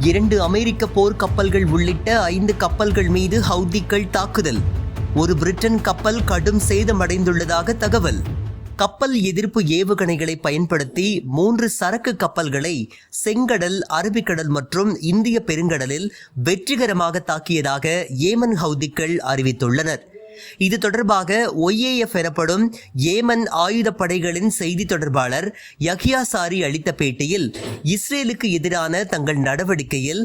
இரண்டு அமெரிக்க போர்க்கப்பல்கள் உள்ளிட்ட ஐந்து கப்பல்கள் மீது ஹவுதிகள் தாக்குதல். ஒரு பிரிட்டன் கப்பல் கடும் சேதமடைந்துள்ளதாக தகவல். கப்பல் எதிர்ப்பு ஏவுகணைகளை பயன்படுத்தி மூன்று சரக்கு கப்பல்களை செங்கடல் அரபிக்கடல் மற்றும் இந்திய பெருங்கடலில் வெற்றிகரமாக தாக்கியதாக ஏமன் ஹவுதிகள் அறிவித்துள்ளனர். இது தொடர்பாக ஒய்ஏஎஃப் எனப்படும் ஏமன் ஆயுதப்படைகளின் செய்தி தொடர்பாளர் யஹ்யா சாரி அளித்த பேட்டியில் இஸ்ரேலுக்கு எதிரான தங்கள் நடவடிக்கையில்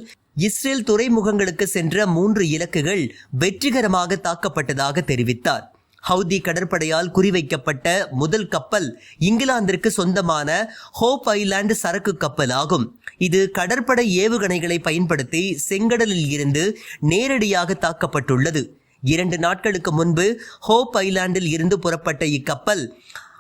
இஸ்ரேல் துறைமுகங்களுக்கு சென்ற மூன்று இலக்குகள் வெற்றிகரமாக தாக்கப்பட்டதாக தெரிவித்தார். ஹவுதி கடற்படையால் குறிவைக்கப்பட்ட முதல் கப்பல் இங்கிலாந்திற்கு சொந்தமான ஹோப் ஐலாண்டு சரக்கு கப்பல் ஆகும். இது கடற்படை ஏவுகணைகளை பயன்படுத்தி செங்கடலில் இருந்து நேரடியாக தாக்கப்பட்டுள்ளது. இரண்டு நாட்களுக்கு முன்பு ஹோப் ஐலாண்டில் இருந்து புறப்பட்ட இக்கப்பல்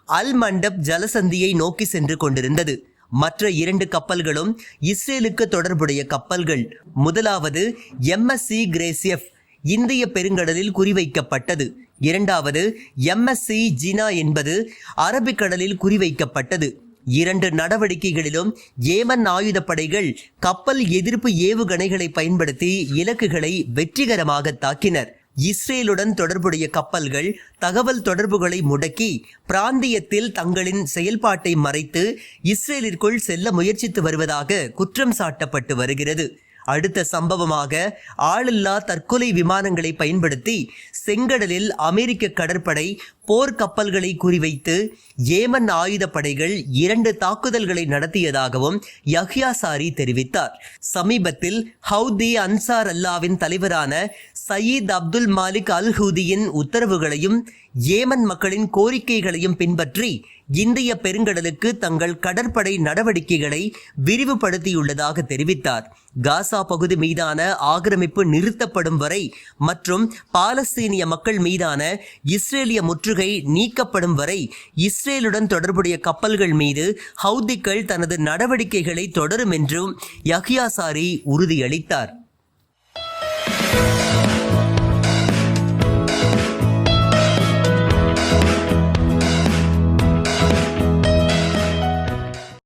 அல் மண்டப் ஜலசந்தியை நோக்கி சென்று கொண்டிருந்தது. மற்ற இரண்டு கப்பல்களும் இஸ்ரேலுக்கு தொடர்புடைய கப்பல்கள். முதலாவது எம்எஸ்சி கிரேசியப் இந்திய பெருங்கடலில் குறிவைக்கப்பட்டது. இரண்டாவது எம்எஸ்சி ஜினா என்பது அரபிக்கடலில் குறிவைக்கப்பட்டது. இரண்டு நடவடிக்கைகளிலும் ஏமன் ஆயுதப்படைகள் கப்பல் எதிர்ப்பு ஏவுகணைகளை பயன்படுத்தி இலக்குகளை வெற்றிகரமாக தாக்கினர். இஸ்ரேலுடன் தொடர்புடைய கப்பல்கள் தகவல் தொடர்புகளை முடக்கி பிராந்தியத்தில் தங்களின் செயல்பாட்டை மறைத்து இஸ்ரேலிற்குள் செல்ல முயற்சித்து வருவதாக குற்றம் சாட்டப்பட்டு வருகிறது. அடுத்த சம்பவமாக ஆளில்லா தற்கொலை விமானங்களை பயன்படுத்தி செங்கடலில் அமெரிக்க கடற்படை போர் கப்பல்களை குறிவைத்து ஏமன் ஆயுதப்படைகள் இரண்டு தாக்குதல்களை நடத்தியதாகவும் யஹ்யா சாரி தெரிவித்தார். சமீபத்தில் ஹவுதி அன்சார் அல்லாவின் தலைவரான சயீத் அப்துல் மாலிக் அல் ஹூதியின் உத்தரவுகளையும் ஏமன் மக்களின் கோரிக்கைகளையும் பின்பற்றி இந்திய பெருங்கடலுக்கு தங்கள் கடற்படை நடவடிக்கைகளை விரிவுபடுத்தியுள்ளதாக தெரிவித்தார். காசா பகுதி மீதான ஆக்கிரமிப்பு நிறுத்தப்படும் வரை மற்றும் பாலஸ்தீனிய மக்கள் மீதான இஸ்ரேலிய முற்றுகை நீக்கப்படும் வரை இஸ்ரேலுடன் தொடர்புடைய கப்பல்கள் மீது ஹவுதிக்கள் தனது நடவடிக்கைகளை தொடரும் என்றும் யஹ்யா சாரி உறுதியளித்தார்.